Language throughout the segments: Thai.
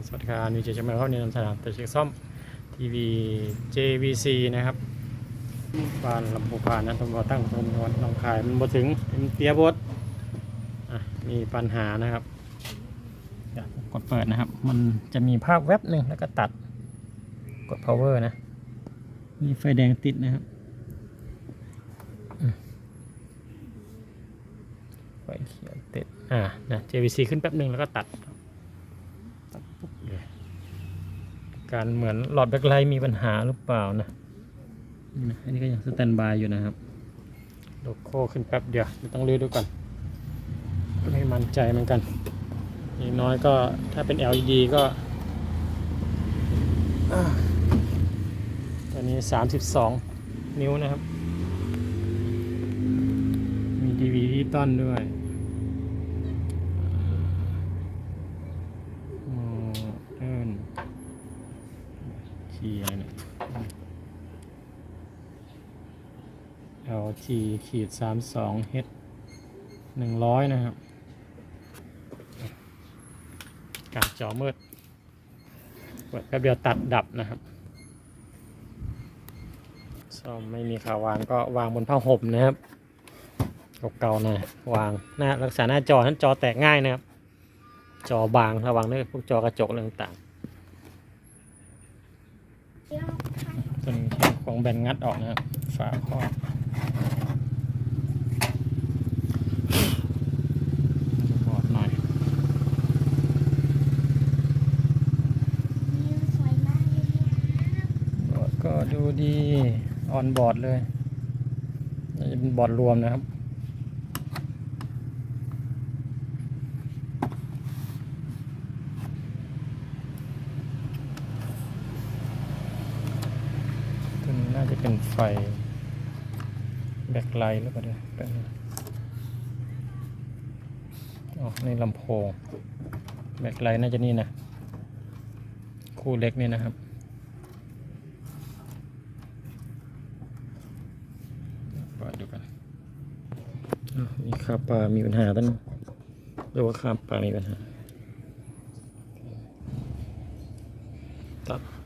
ครับสวัสดีครับนิวเจชมาเข้าในนำสนามแต่เช็คซ่อมทีวี JVC นะครับบ้านลำพูพานนะตำรวจตั้งตำรวจหนองคายมันมาถึงเตียบดอะมีปัญหานะครับกดเปิดนะครับ มันจะมีภาพแวบหนึ่งแล้วก็ตัดกด power นะ มีไฟแดงติดนะครับไฟเขียวติดอ่านะ JVC ขึ้นแป๊บหนึ่งแล้วก็ตัด ตัดปุ๊บเลย การเหมือนหลอดแบ็คไลท์มีปัญหาหรือเปล่านะนี่นะอันนี้ก็ยังสแตนบายอยู่นะครับโลโก้ขึ้นแป๊บเดียวไม่ต้องรื้อดูก่อนไม่มั่นใจเหมือนกันอย่างน้อยก็ถ้าเป็น LED ก็อ่าตัวนี้ 32 นิ้วนะครับ มี DVD ต้นด้วย โมเดิร์น ขีอะไรเนี่ย LG ขีดสามสอง H หนึ่งร้อยนะครับ การจอมืดเปิดแป๊บเดียวตัดดับนะครับซ่อมไม่มีขาวางก็วางบนผ้าห่มนะครับเก่าๆหนะวางหน้ารักษาหน้าจอนั้นจอแตกง่ายนะครับ จอบางระวังด้วยพวกจอกระจกอะไรต่างๆ ตัวนี้ใช้ของแบนงัดออกนะครับ ฝาครอบอร์ดหน่อยบอร์ดก็ดูดี ออนบอร์ดเลยนี่จะเป็นบอร์ดรวมนะครับ ตัวนี้น่าจะ เป็นไฟ แบ็คไลท์หรือเปล่าเนี่ยแป๊บนึงอ๋อนี่ลำโพง แบ็คไลท์น่าจะนี่นะ คู่เล็กนี่นะครับปดูกันนี่คาปลามีปัญหาต้นหรือว่าคาปลามีปัญหาตัด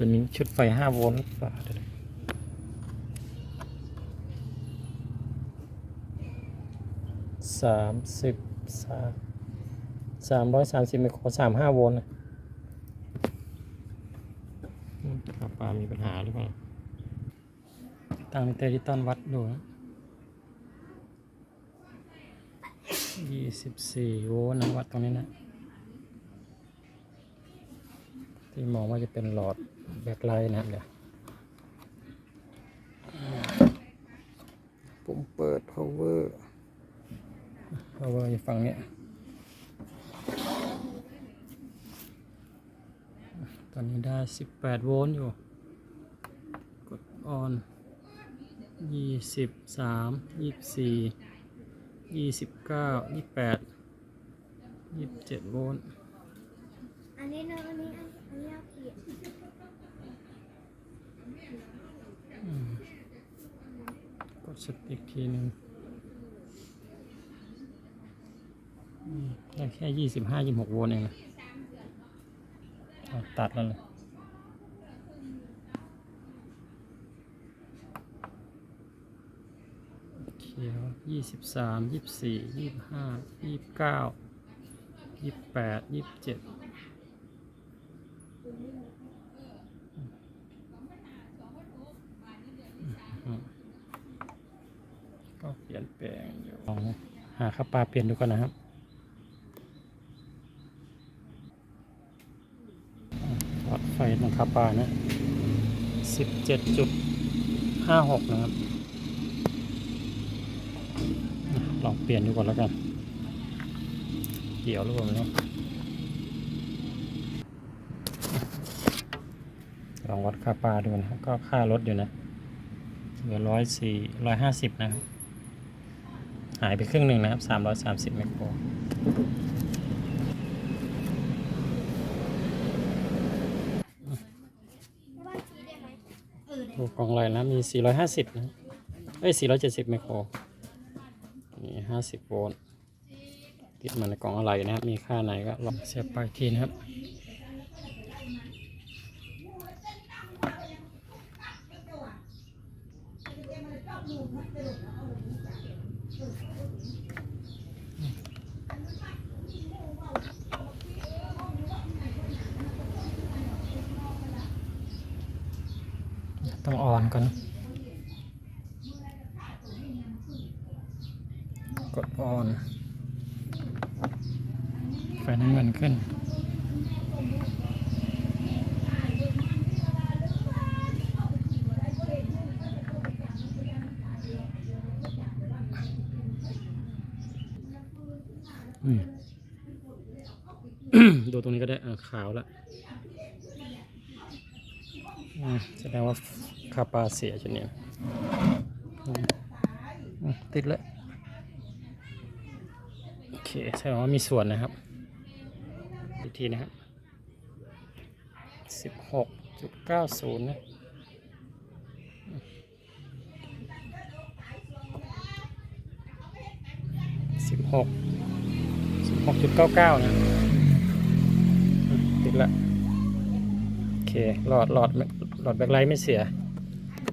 ตัวนี้ชุดไฟ5โวลต์หรือเปล่าเดี๋ยวนะสามสิบสามสามร้อยสามสิบไมโครสามห้าโวลต์นะอืมครับปลามีปัญหาหรือเปล่าตั้งมิเตอร์ที่ต้นวัดดูนะยี่สิบสี่โวลต์นะวัดตรงนี้นะ ที่มองว่าจะเป็นหลอดแบ็คไลท์นะครับเดี๋ยวผมเปิด power power อยู่ฝั่งเนี้ยตอนนี้ได้ 18 โวลต์อยู่ กด on ยี่สิบสามยี่สิบสี่ยี่สิบเก้ายี่สิบแปดยี่สิบเจ็ดโวลต์อันนี้เนอะอันนี้ อันอันนี้เอาผิดกดสติกทีหนึ่งได้แค่ยี่สิบห้ายี่หกโวลต์เองนะตัดแล้วเลยเขียวยี่สิบสามยี่สี่ยี่ห้ายี่สิบเก้ายี่สิบแปดยี่สิบเจ็ดก็เป ลี่ยนแปลงอยู่ลองหาค่าปลาเปลี่ยนดูก่อนนะครับวัดไฟตรงคาปานะสิบเจ็ดจุดห้าหกนะครับ ลองเปลี่ยนดูก่อนแล้วกันเกี่ยวหรือเปล่าไม่ยลองวัดค่าปลาดูนะครับก็ค่ารถอยู่นะเหลือร้อยสี่ร้อยห้าสิบนะครับ หายไปครึ่งหนึ่งนะครับสามร้อยสามสิบไมโครไม่ว่าชี้ได้ไหมเออดูกล่องอะไรนะ มี 450 นะ เอ้ย 470 ไมโคร นี่ 50 โวลต์ติดมาในกล่องอะไรนะครับ มีค่าไหนก็ลองเสียบไปทีนะครับ ต้องอ่อนก่อน กดออนไฟน้ำเงินขึ้นอืมดูตรงนี้ก็ได้อ่าขาวแล้ว แสดงว่าคาปาเสียจุดนี้อืมอืมติดแล้วโอเคแสดงว่ามีส่วนนะครับอีกทีนะครับสิบหกจุดเก้าศูนย์นะสิบหกสิบหกจุดเก้าเก้านะ ติดละโอเคหลอดหลอดห ลอดแบ็คไลท์ไม่เสีย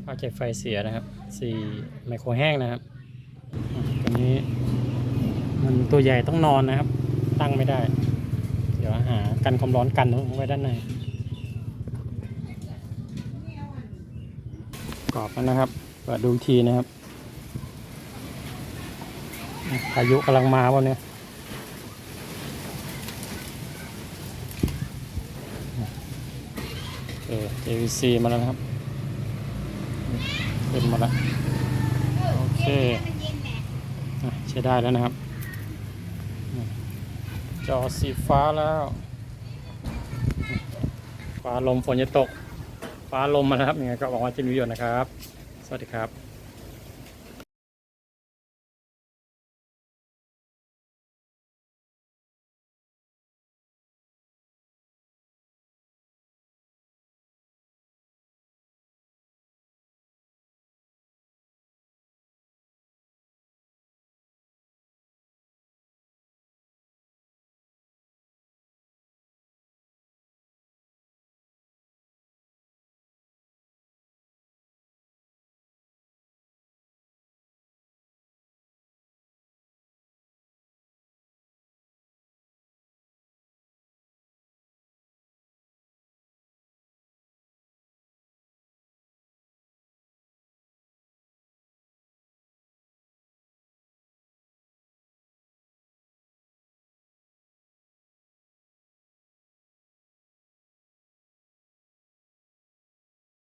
ภาคใจไฟเสียนะครับสี่ไมโครแห้งนะครับตัวนี้มันตัวใหญ่ต้องนอนนะครับ ตั้งไม่ได้ เดี๋ยวหากันความร้อนกันไว้ด้านในกรอบแล้วนะครับเปิดดูทีนะครับพายุกำลังมาวันนี้ เออ JVC มาแล้วนะครับขึ้นมาแล้วโอเคใช้ได้แล้วนะครับ จอสีฟ้าแล้วฟ้าลมฝนจะตก ฟ้าลมมาแล้วครับยังไงก็หวังว่าจะมีประโยชน์นะครับ สวัสดีครับ